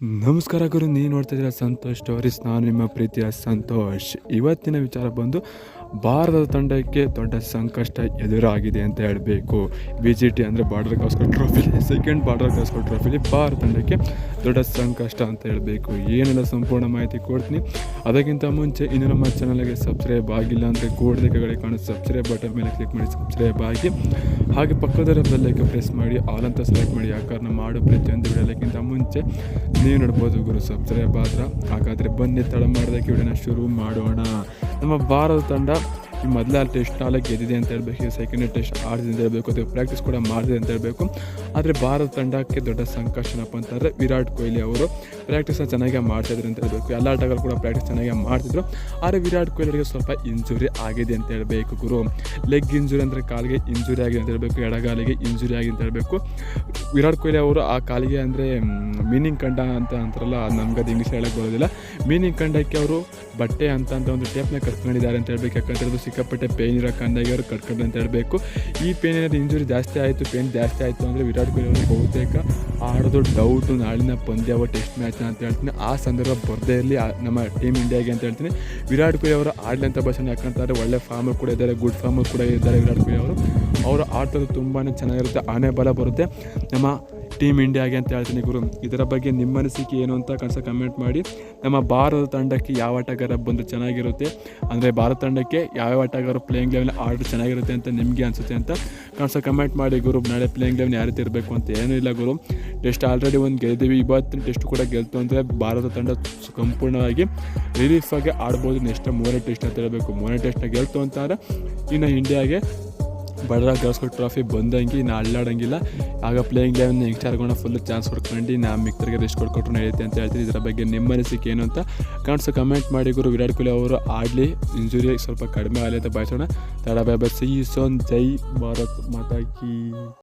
ನಮಸ್ಕಾರ ಗುರು ನೀವು ನೋಡ್ತಾ ಇದ್ದೀರಾ ಸಂತೋಷ್ ಸ್ಟೋರೀಸ್. ನಾನು ನಿಮ್ಮ ಪ್ರೀತಿಯ ಸಂತೋಷ್. ಇವತ್ತಿನ ವಿಚಾರ ಬಂದು, ಭಾರತದ ತಂಡಕ್ಕೆ ದೊಡ್ಡ ಸಂಕಷ್ಟ ಎದುರಾಗಿದೆ ಅಂತ ಹೇಳಬೇಕು. ಬಿ ಜಿ ಟಿ ಅಂದರೆ ಬಾರ್ಡರ್ ಕಾಸ್ಕೋ ಟ್ರೋಫಿಲಿ ಸೆಕೆಂಡ್ ಬಾರ್ಡರ್ ಕಾಸ್ಕೋ ಟ್ರೋಫಿಲಿ ಭಾರತ ತಂಡಕ್ಕೆ ದೊಡ್ಡ ಸಂಕಷ್ಟ ಅಂತ ಹೇಳಬೇಕು. ಏನೆಲ್ಲ ಸಂಪೂರ್ಣ ಮಾಹಿತಿ ಕೊಡ್ತೀನಿ. ಅದಕ್ಕಿಂತ ಮುಂಚೆ, ಇನ್ನು ನಮ್ಮ ಚಾನಲ್ಗೆ ಸಬ್ಸ್ಕ್ರೈಬ್ ಆಗಿಲ್ಲ ಅಂದರೆ ಕೂಡಲೇ ಕಾಣು ಸಬ್ಸ್ಕ್ರೈಬ್ ಬಟನ್ ಮೇಲೆ ಕ್ಲಿಕ್ ಮಾಡಿ. ಸಬ್ಸ್ಕ್ರೈಬ್ ಆಗಿ. ಹಾಗೆ ಪಕ್ಕದ ಬೆಲ್ಲೈಕೆ ಪ್ರೆಸ್ ಮಾಡಿ ಆಲ್ ಅಂತ ಸೆಲೆಕ್ಟ್ ಮಾಡಿ ಯಾಕಂದ್ರೆ ಮಾಡೋ ಪ್ರತಿಯೊಂದು ವಿಡಿಯೋಕ್ಕಿಂತ ಮುಂಚೆ ನೀವು ನೋಡ್ಬೋದು ಗುರು ಸಬ್ಸ್ಕ್ರೈಬ್ ಆದ್ರೆ? ಹಾಗಾದರೆ ಬನ್ನಿ ತಳ ಮಾಡೋದಕ್ಕೆ ವಿಡಿಯೋನ ಶುರು ಮಾಡೋಣ. ನಮ್ಮ ಭಾರತ ತಂಡ ಈ ಮೊದಲ ಟೆಸ್ಟ್ ನಾಲ್ಕು ಗೆದ್ದಿದೆ ಅಂತ ಹೇಳಬೇಕು ಸೆಕೆಂಡ್ ಟೆಸ್ಟ್ ಆಡಿದೆ ಅಂತ ಹೇಳಬೇಕು ಅಥವಾ ಪ್ರಾಕ್ಟೀಸ್ ಕೂಡ ಮಾಡಿದೆ ಅಂತ ಹೇಳಬೇಕು. ಆದರೆ ಭಾರತ ತಂಡಕ್ಕೆ ದೊಡ್ಡ ಸಂಕಷ್ಟನಪ್ಪ ಅಂತಂದರೆ ವಿರಾಟ್ ಕೊಹ್ಲಿ ಅವರು ಪ್ರಾಕ್ಟೀಸ್ನ ಚೆನ್ನಾಗಿ ಮಾಡ್ತಾಯಿದ್ರು ಅಂತ ಹೇಳಬೇಕು. ಎಲ್ಲ ಆಟಗಳು ಕೂಡ ಪ್ರಾಕ್ಟೀಸ್ ಚೆನ್ನಾಗಿ ಮಾಡ್ತಿದ್ರು. ಆದರೆ ವಿರಾಟ್ ಕೊಹ್ಲಿಗೆ ಸ್ವಲ್ಪ ಇಂಜುರಿ ಆಗಿದೆ ಅಂತ ಹೇಳಬೇಕು ಗುರು. ಲೆಗ್ ಇಂಜುರಿ ಅಂದರೆ ಕಾಲಿಗೆ ಇಂಜುರಿ ಆಗಿದೆ ಅಂತ ಹೇಳಬೇಕು, ಎಡಗಾಲಿಗೆ ಇಂಜುರಿ ಆಗಿದೆ ಅಂತ ಹೇಳಬೇಕು. ವಿರಾಟ್ ಕೊಹ್ಲಿ ಅವರು ಆ ಕಾಲಿಗೆ ಅಂದರೆ ಮೀನಿಂಗ್ ಕಂಡ ಅಂತ ಅಂತಾರಲ್ಲ ನಮ್ಗೆ ಅದು ಇಂಗ್ಲೀಷ್ ಹೇಳಕ್ಕೆ ಬರೋದಿಲ್ಲ. ಮೀನಿಂಗ್ ಕಂಡಕ್ಕೆ ಅವರು ಬಟ್ಟೆ ಅಂತ ಅಂತ ಒಂದು ಟೇಪ್ನ ಕಟ್ಕೊಂಡಿದ್ದಾರೆ ಅಂತ ಹೇಳಬೇಕು. ಯಾಕಂದ್ರೆ ಅದು ಸಿಕ್ಕಾಪಟ್ಟೆ ಪೇನ್ ಇರೋ ಕಂಡಾಗಿ ಅವರು ಕಟ್ಕೊಂಡು ಅಂತ ಹೇಳಬೇಕು. ಈ ಪೇನ್ ಏನಾದ್ರು ಇಂಜುರಿ ಜಾಸ್ತಿ ಆಯಿತು ಪೇನ್ ಜಾಸ್ತಿ ಆಯಿತು ಅಂದರೆ ವಿರಾಟ್ ಕೊಹ್ಲಿ ಅವರು ಬಹುತೇಕ ಆಡೋದು ಡೌಟು ನಾಳಿನ ಪಂದ್ಯವ ಟೆಸ್ಟ್ ಮ್ಯಾಚ್ನ ಅಂತ ಹೇಳ್ತೀನಿ. ಆ ಸಂದರ್ಭ ಬರದೇ ಇರಲಿ ನಮ್ಮ ಟೀಮ್ ಇಂಡಿಯಾಗೆ ಅಂತ ಹೇಳ್ತೀನಿ. ವಿರಾಟ್ ಕೊಹ್ಲಿ ಅವರು ಆಡಲಿ ಅಂತ ಬಸ್ ಯಾಕಂತಾರೆ ಒಳ್ಳೆ ಫಾರ್ಮರ್ ಕೂಡ ಇದ್ದಾರೆ ಗುಡ್ ಫಾರ್ಮರ್ ಕೂಡ ಇದ್ದಾರೆ ವಿರಾಟ್ ಕೊಹ್ಲಿ ಅವರು. ಅವರು ಆಡ್ತದ್ದು ತುಂಬಾ ಚೆನ್ನಾಗಿರುತ್ತೆ, ಆನೆ ಬಲ ಬರುತ್ತೆ. ನಮ್ಮ ಟೀಮ್ ಇಂಡಿಯಾಗೆ ಅಂತ ಹೇಳ್ತೀನಿ ಗುರು. ಇದರ ಬಗ್ಗೆ ನಿಮ್ಮ ಅನಿಸಿಕೆ ಏನು ಅಂತ ಕನಸ ಕಮೆಂಟ್ ಮಾಡಿ. ನಮ್ಮ ಭಾರತ ತಂಡಕ್ಕೆ ಯಾವ ಆಟಗಾರ ಬಂದು ಚೆನ್ನಾಗಿರುತ್ತೆ? ಅಂದರೆ ಭಾರತ ತಂಡಕ್ಕೆ ಯಾವ ಆಟಗಾರ ಪ್ಲೇಯಿಂಗ್ ಲೆವೆನ್ ಆರ್ಡರ್ ಚೆನ್ನಾಗಿರುತ್ತೆ ಅಂತ ನಿಮಗೆ ಅನಿಸುತ್ತೆ ಅಂತ ಕನಸ ಕಮೆಂಟ್ ಮಾಡಿ ಗುರು. ನಾಳೆ ಪ್ಲೇಯಿಂಗ್ ಲೆವೆನ್ ಯಾರು ಇರಬೇಕು ಅಂತ ಏನೂ ಇಲ್ಲ ಗುರು. ಟೆಸ್ಟ್ ಆಲ್ರೆಡಿ ಒಂದು ಗೆಲ್ತೀವಿ ಇವತ್ತಿನ ಟೆಸ್ಟ್ ಕೂಡ ಗೆಲ್ತು ಅಂದರೆ ಭಾರತ ತಂಡ ಸಂಪೂರ್ಣವಾಗಿ ರಿಲೀಫ್ ಆಗಿ ಆಡ್ಬೋದು. ನೆಕ್ಸ್ಟ್ ಮೂರನೇ ಟೆಸ್ಟ್ ಅಂತ ಹೇಳಬೇಕು. ಮೂರನೇ ಟೆಸ್ಟ್ನ ಗೆಲ್ತು ಅಂತಾರೆ. ಇನ್ನು ಇಂಡಿಯಾಗೆ ಬಡ್ರ ಗರ್ಸ್ಕೊಟ್ಟು ಟ್ರಾಫಿ ಬಂದಂಗೆ ಇನ್ನು ಅಳ್ಳಾಡಂಗಿಲ್ಲ ಆಗ ಪ್ಲೇಯಿಂಗ್ ಲೆವೆನ್ ಆರ್ಗೋಣ ಫುಲ್ ಚಾನ್ಸ್ ಹೊಡ್ಕೊಂಡು ನಾ ಮಿಕ್ತರಿಗೆ ರೆಸ್ಟ್ ಕೊಟ್ಕೊಟ್ರು ನಡೆಯುತ್ತೆ ಅಂತ ಹೇಳ್ತೀನಿ ಇದರ ಬಗ್ಗೆ ನಿಮ್ಮ ಅನಿಸಿಕೆ ಏನು ಅಂತ ಕಾಣಿಸೋ ಕಮೆಂಟ್ ಮಾಡಿ ಗುರು. ವಿರಾಟ್ ಕೊಹ್ಲಿ ಅವರು ಆಡಲಿ ಇಂಜುರಿ ಸ್ವಲ್ಪ ಕಡಿಮೆ ಆಗಲಿ ಅಂತ ಬಯಸೋಣ. ತಡ, ಬೈ ಬೈ. ಸಿ ಸೋನ್ ಜೈ ಭಾರತ್ ಮಾತಾ ಕಿ.